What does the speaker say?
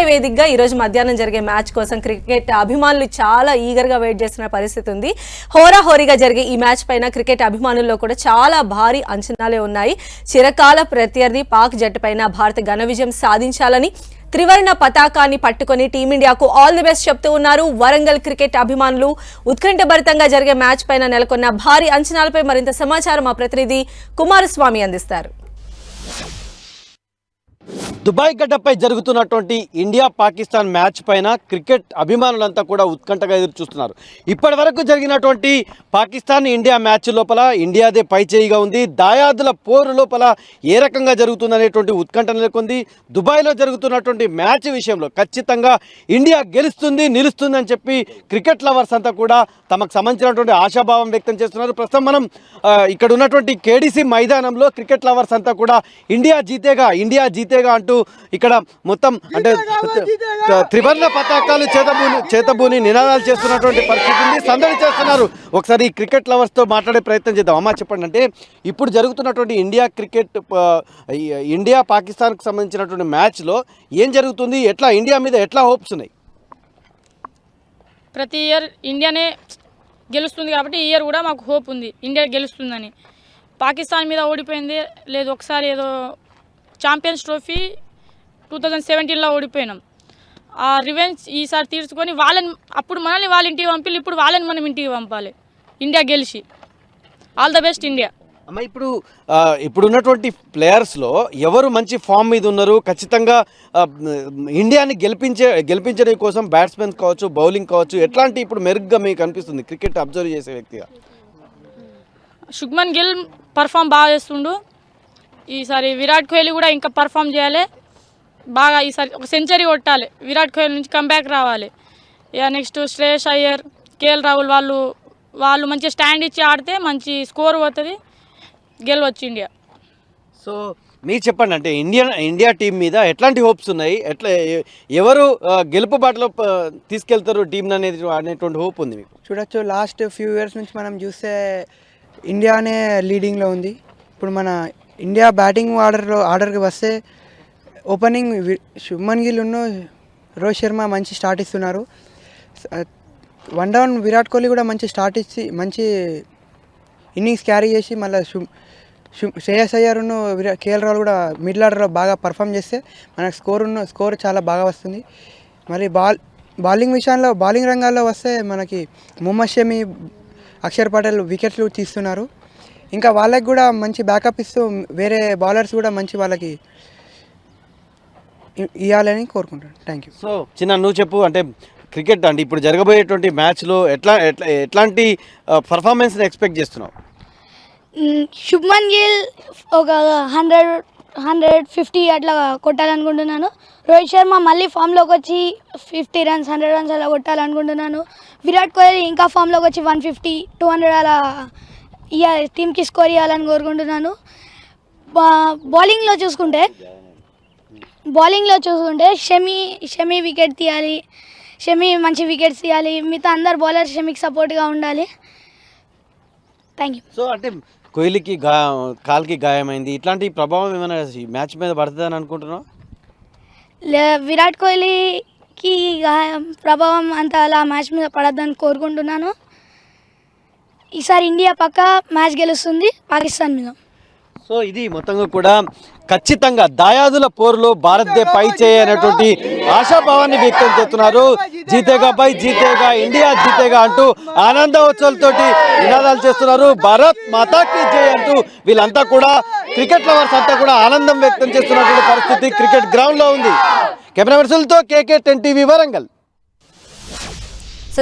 ముంబై వేదికగా ఈరోజు మధ్యాహ్నం జరిగే మ్యాచ్ కోసం క్రికెట్ అభిమానులు చాలా ఈగర్గా వెయిట్ చేస్తున్న పరిస్థితి ఉంది. హోరాహోరీగా జరిగే ఈ మ్యాచ్ పైన క్రికెట్ అభిమానుల్లో కూడా చాలా భారీ అంచనాలే ఉన్నాయి. చిరకాల ప్రత్యర్థి పాక్ జట్టు పైన భారత్ ఘన విజయం సాధించాలని త్రివర్ణ పతాకాన్ని పట్టుకొని టీమిండియాకు ఆల్ ది బెస్ట్ చెప్తూ ఉన్నారు. వరంగల్ క్రికెట్ అభిమానులు ఉత్కంఠభరితంగా జరిగే మ్యాచ్ పైన నెలకొన్న భారీ అంచనాలపై మరింత సమాచారం మా ప్రతినిధి కుమారస్వామి అందిస్తారు. దుబాయ్ గడ్డపై జరుగుతున్నటువంటి ఇండియా పాకిస్తాన్ మ్యాచ్ పైన క్రికెట్ అభిమానులంతా కూడా ఉత్కంఠగా ఎదురు చూస్తున్నారు ఇప్పటి వరకు జరిగినటువంటి పాకిస్తాన్ ఇండియా మ్యాచ్ లోపల ఇండియాదే పైచేయిగా ఉంది. దాయాదుల పోరు లోపల ఏ రకంగా జరుగుతుందనేటువంటి ఉత్కంఠ నెలకొంది. దుబాయ్లో జరుగుతున్నటువంటి మ్యాచ్ విషయంలో ఖచ్చితంగా ఇండియా గెలుస్తుంది నిలుస్తుంది అని చెప్పి క్రికెట్ లవర్స్ అంతా కూడా తమకు సంబంధించినటువంటి ఆశాభావం వ్యక్తం చేస్తున్నారు. ప్రస్తుతం మనం ఇక్కడ ఉన్నటువంటి కేడీసీ మైదానంలో క్రికెట్ లవర్స్ అంతా కూడా ఇండియా జీతేగా ఇండియా జీతేగా అంటూ ఇక్కడ మొత్తం అంటే త్రివర్ణ పతాకాలు చేతబూని చేతబూని నినాదాలు చేస్తున్నటువంటి పరిస్థితి ఉంది. సందడి చేస్తున్నారు. ఒకసారి ఈ క్రికెట్ లవర్స్తో మాట్లాడే ప్రయత్నం చేద్దాం. అమ్మా చెప్పండి. అంటే ఇప్పుడు జరుగుతున్నటువంటి ఇండియా క్రికెట్ ఇండియా పాకిస్తాన్కి సంబంధించినటువంటి మ్యాచ్లో ఏం జరుగుతుంది? ఎట్లా ఇండియా మీద ఎట్లా హోప్స్ ఉన్నాయి? ప్రతి ఇయర్ ఇండియానే గెలుస్తుంది కాబట్టి ఈ ఇయర్ కూడా మాకు హోప్ ఉంది. ఇండియా గెలుస్తుందని. పాకిస్తాన్ మీద ఓడిపోయింది. లేదు ఒకసారి ఏదో ఛాంపియన్స్ ట్రోఫీ టూ థౌజండ్ సెవెంటీన్లో ఓడిపోయినాం. ఆ రివెంజ్ ఈసారి తీర్చుకొని వాళ్ళని అప్పుడు మనల్ని వాళ్ళ ఇంటికి పంపిల్లి ఇప్పుడు వాళ్ళని మనం ఇంటికి పంపాలి. ఇండియా గెలిచి. All the best India. అమ్మ ఇప్పుడు ఆ, ఇప్పుడు ఉన్నటువంటి ప్లేయర్స్లో ఎవరు మంచి ఫామ్ మీద ఉన్నారు? ఖచ్చితంగా ఇండియాని గెలిపించే గెలిపించడం కోసం బ్యాట్స్మెన్ కావచ్చు బౌలింగ్ కావచ్చు ఎట్లాంటి ఇప్పుడు మెరుగ్గా మీకు అనిపిస్తుంది క్రికెట్ అబ్జర్వ్ చేసే వ్యక్తిగా? శుభ్మన్ గిల్ పర్ఫామ్ బాగా చేస్తుండు. ఈసారి విరాట్ కోహ్లీ కూడా ఇంకా పర్ఫామ్ చేయాలి. బాగా ఈసారి ఒక సెంచరీ కొట్టాలి. విరాట్ కోహ్లీ నుంచి కంబ్యాక్ రావాలి. ఇక next Shreyas Iyer K L Rahul వాళ్ళు వాళ్ళు మంచిగా స్టాండ్ ఇచ్చి ఆడితే మంచి స్కోర్ పోతుంది. గెలవచ్చు ఇండియా. సో మీరు చెప్పండి అంటే ఇండియా ఇండియా టీం మీద ఎట్లాంటి హోప్స్ ఉన్నాయి? ఎట్లా ఎవరు గెలుపు బాటలో తీసుకెళ్తారు టీం అనేది అనేటువంటి హోప్ ఉంది మీకు? చూడొచ్చు. లాస్ట్ ఫ్యూ ఇయర్స్ నుంచి మనం చూస్తే ఇండియానే లీడింగ్లో ఉంది. ఇప్పుడు మన ఇండియా బ్యాటింగ్ ఆర్డర్లో ఆర్డర్కి వస్తే ఓపెనింగ్ శుభ్మన్ గిల్ ఉన్న రోహిత్ శర్మ మంచి స్టార్ట్ ఇస్తున్నారు. వన్ డౌన్ విరాట్ కోహ్లీ కూడా మంచి స్టార్ట్ ఇచ్చి మంచి ఇన్నింగ్స్ క్యారీ చేసి మళ్ళీ శుభ్ శుభ్ శ్రేయస్ అయ్యర్ ఉన్న విరా కేఎల్ రాహుల్ కూడా మిడిల్ ఆర్డర్లో బాగా పర్ఫామ్ చేస్తే మనకు స్కోర్ ఉన్న స్కోర్ చాలా బాగా వస్తుంది. మరి బాల్ బౌలింగ్ విషయంలో బౌలింగ్ రంగాల్లో వస్తే మనకి మొహమ్మద్ షమి అక్షర్ పటేల్ వికెట్లు తీస్తున్నారు. ఇంకా వాళ్ళకి కూడా మంచి బ్యాకప్ ఇస్తూ వేరే బౌలర్స్ కూడా మంచి వాళ్ళకి ఇవ్వాలని కోరుకుంటాను థ్యాంక్ యూ సో చిన్న నువ్వు చెప్పు అంటే క్రికెట్ అండి ఇప్పుడు జరగబోయేటువంటి మ్యాచ్లో ఎట్లా ఎట్లా ఎట్లాంటి పర్ఫార్మెన్స్ని ఎక్స్పెక్ట్ చేస్తున్నావు? శుభ్మన్ గిల్ ఒక హండ్రెడ్ హండ్రెడ్ ఫిఫ్టీ అట్లా కొట్టాలనుకుంటున్నాను. రోహిత్ శర్మ మళ్ళీ ఫామ్లోకి వచ్చి ఫిఫ్టీ రన్స్ హండ్రెడ్ రన్స్ అలా కొట్టాలనుకుంటున్నాను. విరాట్ కోహ్లీ ఇంకా ఫామ్లోకి వచ్చి వన్ ఫిఫ్టీ టూ హండ్రెడ్ అలా ఇయ్య టీంకి స్కోర్ ఇవ్వాలని కోరుకుంటున్నాను. బా బౌలింగ్లో చూసుకుంటే బౌలింగ్లో చూసుకుంటే షమి షమి వికెట్ తీయాలి. షమి మంచి వికెట్స్ తీయాలి. మిగతా అందరు బౌలర్ షమికి సపోర్ట్గా ఉండాలి. థ్యాంక్ యూ సో అంటే కోహ్లీకి గా కాల్కి గాయమైంది. ఇట్లాంటి ప్రభావం ఏమైనా మ్యాచ్ మీద పడుతుందని అనుకుంటున్నావు? లే- విరాట్ కోహ్లీకి ప్రభావం అంత అలా మ్యాచ్ మీద పడద్దని కోరుకుంటున్నాను. ఈసారి ఇండియా పక్క మ్యాచ్ గెలుస్తుంది పాకిస్తాన్ మీద. సో ఇది మొత్తంగా కూడా ఖచ్చితంగా దాయాదుల పోరులో భారత్దే పై చేయనటువంటి ఆశాభావాన్ని వ్యక్తం చేస్తున్నారు. జీతేగా పై జీతేగా ఇండియా జీతేగా అంటూ ఆనందోత్సవాలతోటి నినాదాలు చేస్తున్నారు. భారత్ మాతాకి జయ అంటూ వీళ్ళంతా కూడా క్రికెట్ లవర్స్ అంతా కూడా ఆనందం వ్యక్తం చేస్తున్నటువంటి పరిస్థితి క్రికెట్ గ్రౌండ్లో ఉంది. కెమెరా పర్సన్తో కేకే టెన్ టీవీ వరంగల్.